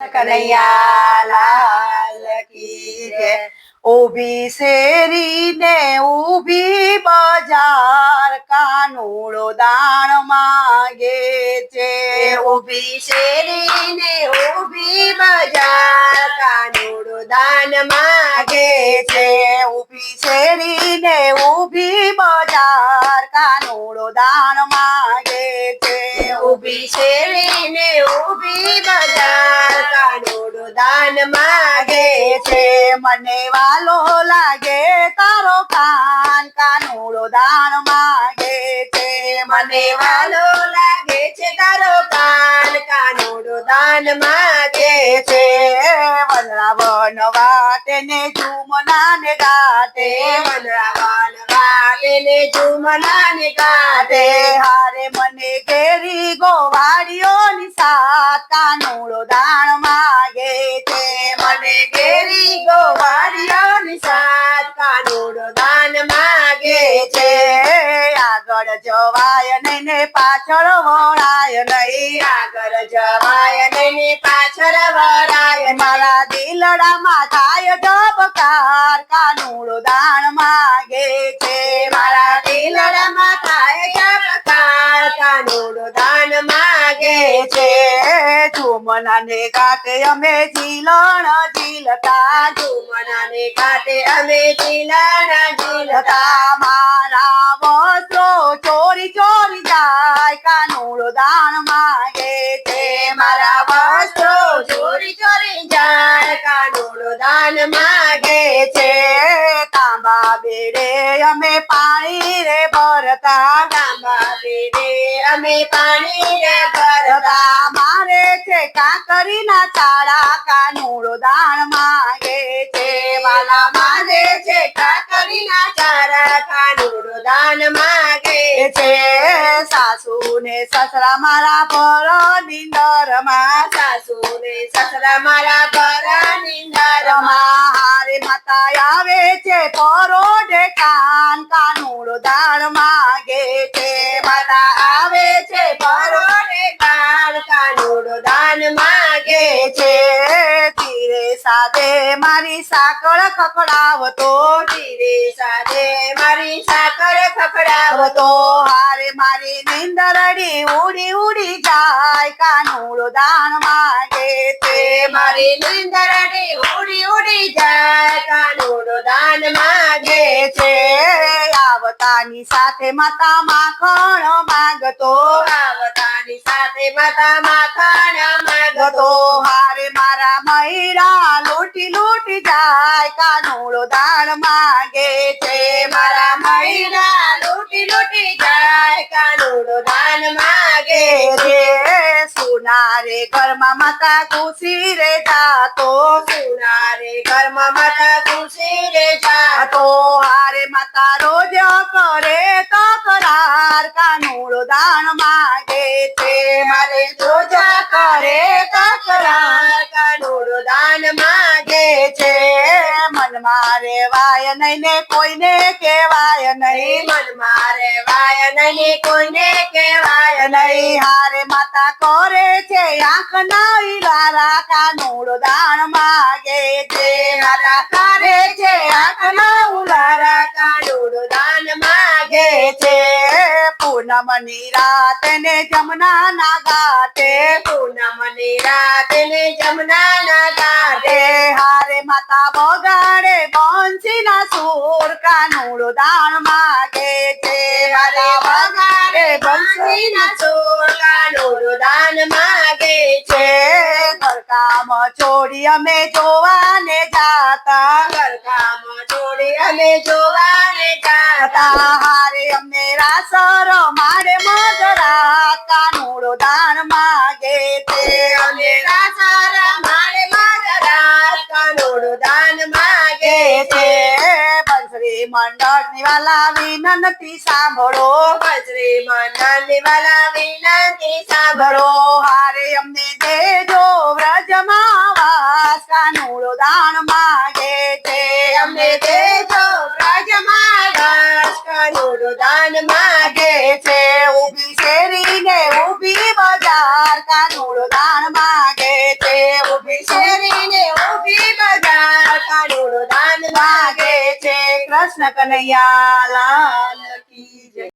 કનૈયા શેરી કી જય ઊભી શેરીને ઊભી બજાર કાનુડો દાણ માંગે છે. ઊભી શેરીને ઊભી બજાર કાનુડો દાન માગે છે છે. ઊભી શેરીને ઊભી બજાર કાનુડો દાણ બજાર કાનુડો દાન માગે છે. મને વાલો લાગે તારો કાન, કાનોડો દાન માગે છે. મને વાલો લાગે છે તારો કાન, કાનોડો દાન માગે છે. વનરાવન વાટે ને ગાટે વનરાવન વાટે ને ગાટે હારે મને કેરી ગોવાળીઓની કાનુડો દાણ માગે છે. મને ઘેરી ગોવાળીઓ સાથ કાનુડો દાન માગે છે. આગળ જવાય નહીં ને પાછળ વળાય નહીં. આગળ જવાય નહીં પાછળ વળાય. મારા દિલડામાં થાય ધબકાર કાનુડો દાણ માગે છે. માગે છે ઝુમના કાતે અમે ઝીલણ, ઝીલતા ઝુમનાને કાતે અમે જીલતા ઝીલતા. મારા વસ્ત્રો ચોરી ચોરી જાય, કાનુડો દાણ માગે છે. મારા વસ્ત્રો ચોરી ચોરી જાય, કાનુડો દાન માગે છે. તાંબા બેડે અમે પાણી રે ભરતા, તાંબા બેડે અમે પાણી રે કાકરીના ચાળા કાનુડો દાણ માંગે છે, વાલા માંગે છે કાકરીના તારા કાનુડો દાન માંગે છે. સાસુ ને સસરા મારા પર નિંદરમાં સાસુ ને સસરા મારા પર નિંદરમાં હારે માતા આવે છે પરોઢે સાથે મારી સાકળ ખખડાવતો ધીરે સાથે મારી સાકળ ખખડાવતો. હારે મારી નીંદરડી ઉડી ઉડી જાય, કાનુડો દાન માગે છે મારી નિંદરડે ઉડી ઉડી જાય, કાનુડો દાન માગે છે આવતાની સાથે માતા માખણ માગતો. આવતાની સાથે માતા માખણ માંગતો. હારે મારા મૈરા લૂટી લૂટી જાય કાનોળો દાણ માગે છે. મારા મહિના લૂટી લૂટી જાય કાનુડો દાન માગે છે. સુનારે ઘરમાં માતા ખુશી રે જાતો સુનારે ઘરમાં માતા ખુશી રે જાતો. હારે માતા રોજ કરે તકરાર કાનુડો દાણ માગે છે. મારે રોજા કરે તકરાર કાનુડો દાન મન રેવાય નહીં ને કોઈને કહેવાય નહીં. મનમાં રેવાય વાય નહીં કોઈને કહેવાય નહીં હારે માતા કરે છે આંખ ના ઈલારા કાનુડો દાણ માગે છે. માતા કરે છે આંખ ના ઉલારા કાનોડ દાન માગે છે. પૂનમની રાત ને જમના ના ગાતે પૂનમની રાત ને જમના ના ગાતે માતા બગાડે બંસી ના સુર કાનુડો દાણ માગે છે. માતા બગાડે બંસી ના સુર કાનુડો દાન માગે છે. ઘરકામ છોડી અમે જોવાને જાતા. ઘરકામ છોડી અમે જોવાને જાતા. હારે અમે રાસર, મારે મગરા કાનુડો દાણ માગે છે. અમે મંડળની વાલા વિનંતી સાંભળો. બજરી મંડળ વાલા વિનંતી સાંભળો. હારે અમને દેજો વ્રજમાં વાસ કાનુડો દાણ માગે છે. અમને દેજો વ્રજમાં વાસ કાનુડો દાન માગે માગે છે. ઊભી શેરી ને ઊભી બજાર કાનુડો દાણ માગે છે. કાનુડો દાન